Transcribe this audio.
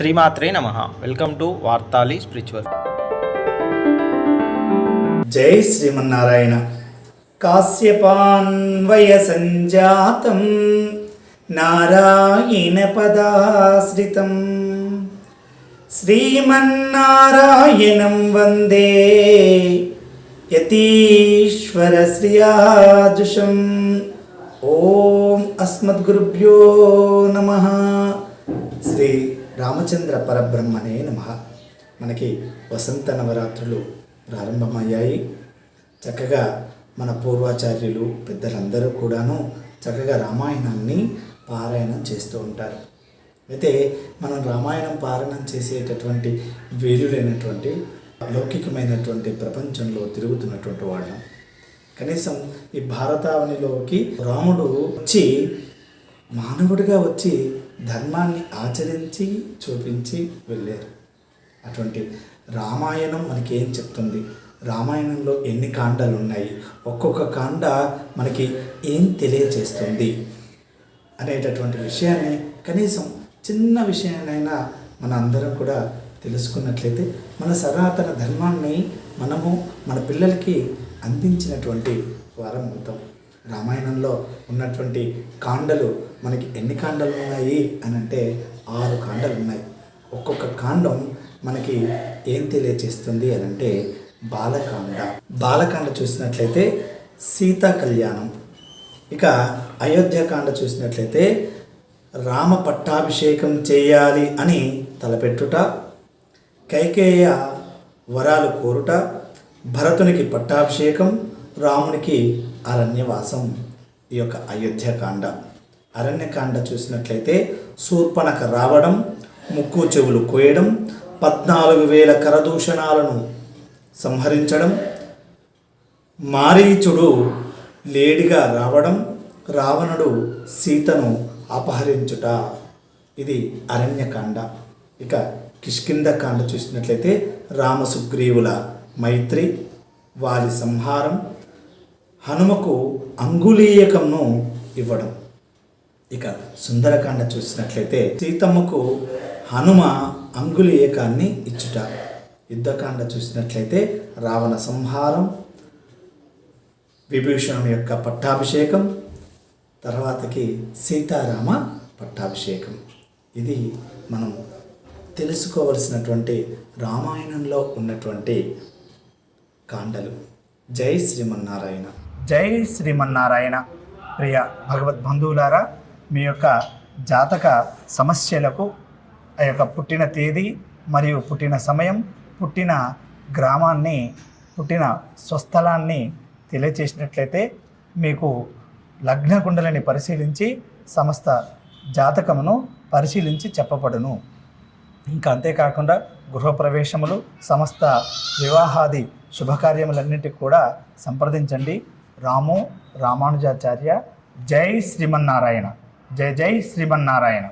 శ్రీమాత్రే నమ. Welcome to వార్తాలి spiritual జై శ్రీమన్నారాయణ. కాశ్యపాన్వయ సంజాతం నారాయణ పదాశ్రితం శ్రీమన్నారాయణం వందే యతీశ్వర శ్రియాజుషం ఓం అస్మద్గురుభ్యో నమ. శ్రీ రామచంద్ర పరబ్రహ్మనే నమ. మనకి వసంత నవరాత్రులు ప్రారంభమయ్యాయి. చక్కగా మన పూర్వాచార్యులు పెద్దలందరూ కూడాను చక్కగా రామాయణాన్ని పారాయణం చేస్తూ ఉంటారు. అయితే మనం రామాయణం పారాయణం చేసేటటువంటి వీలులైనటువంటి లౌకికమైనటువంటి ప్రపంచంలో తిరుగుతున్నటువంటి వాళ్ళం. కనీసం ఈ భారతావనిలోకి రాముడు వచ్చి మానవుడిగా వచ్చి ధర్మాన్ని ఆచరించి చూపించి వెళ్ళారు. అటువంటి రామాయణం మనకి ఏం చెప్తుంది? రామాయణంలో ఎన్ని కాండాలు ఉన్నాయి ఒక్కొక్క కాండ మనకి ఏం తెలియజేస్తుంది అనేటటువంటి విషయాన్ని కనీసం చిన్న విషయాన్నైనా మన అందరం కూడా తెలుసుకున్నట్లయితే మన సనాతన ధర్మాన్ని మనము మన పిల్లలకి అందించినటువంటి వారం అవుతాం. రామాయణంలో ఉన్నటువంటి కాండలు మనకి ఎన్ని కాండలు ఉన్నాయి అని అంటే ఆరు కాండలు ఉన్నాయి ఒక్కొక్క కాండం మనకి ఏం తెలియచేస్తుంది అని అంటే బాలకాండ. బాలకాండ చూసినట్లయితే సీతా కళ్యాణం. ఇక అయోధ్యకాండ చూసినట్లయితే రామ పట్టాభిషేకం చేయాలి అని తలపెట్టుట కైకేయ వరాలు కోరుట భరతునికి పట్టాభిషేకం రామునికి అరణ్యవాసం ఈ యొక్క అయోధ్యకాండ. అరణ్యకాండ చూసినట్లయితే శూర్పణక రావడం ముక్కు చెవులు కోయడం పద్నాలుగు వేల కరదూషణాలను సంహరించడం మారీచుడు లేడిగా రావడం రావణుడు సీతను అపహరించుట. ఇది అరణ్యకాండ. ఇక కిష్కిందకాండ చూసినట్లయితే రామసుగ్రీవుల మైత్రి వారి సంహారం హనుమకు అంగుళీయకంను ఇవ్వడం. ఇక సుందరకాండ చూసినట్లయితే సీతమ్మకు హనుమ అంగులీయకాన్ని ఇచ్చుట. యుద్ధకాండ చూసినట్లయితే రావణ సంహారం విభీషణుని యొక్క పట్టాభిషేకం తర్వాతకి సీతారామ పట్టాభిషేకం. ఇది మనం తెలుసుకోవలసినటువంటి రామాయణంలో ఉన్నటువంటి కాండలు. జై శ్రీమన్నారాయణ. జై శ్రీమన్నారాయణ. ప్రియ భగవద్ బంధువులారా మీ యొక్క జాతక సమస్యలకు ఆ యొక్క పుట్టిన తేదీ మరియు పుట్టిన సమయం పుట్టిన గ్రామాన్ని పుట్టిన స్వస్థలాన్ని తెలియచేసినట్లయితే మీకు లగ్న కుండలని పరిశీలించి సమస్త జాతకమును పరిశీలించి చెప్పబడును. ఇంకా అంతేకాకుండా గృహప్రవేశములు సమస్త వివాహాది శుభకార్యములన్నింటికి కూడా సంప్రదించండి. రాము రామానుజాచార్య జై శ్రీమన్నారాయణ. జై జై శ్రీమన్నారాయణ.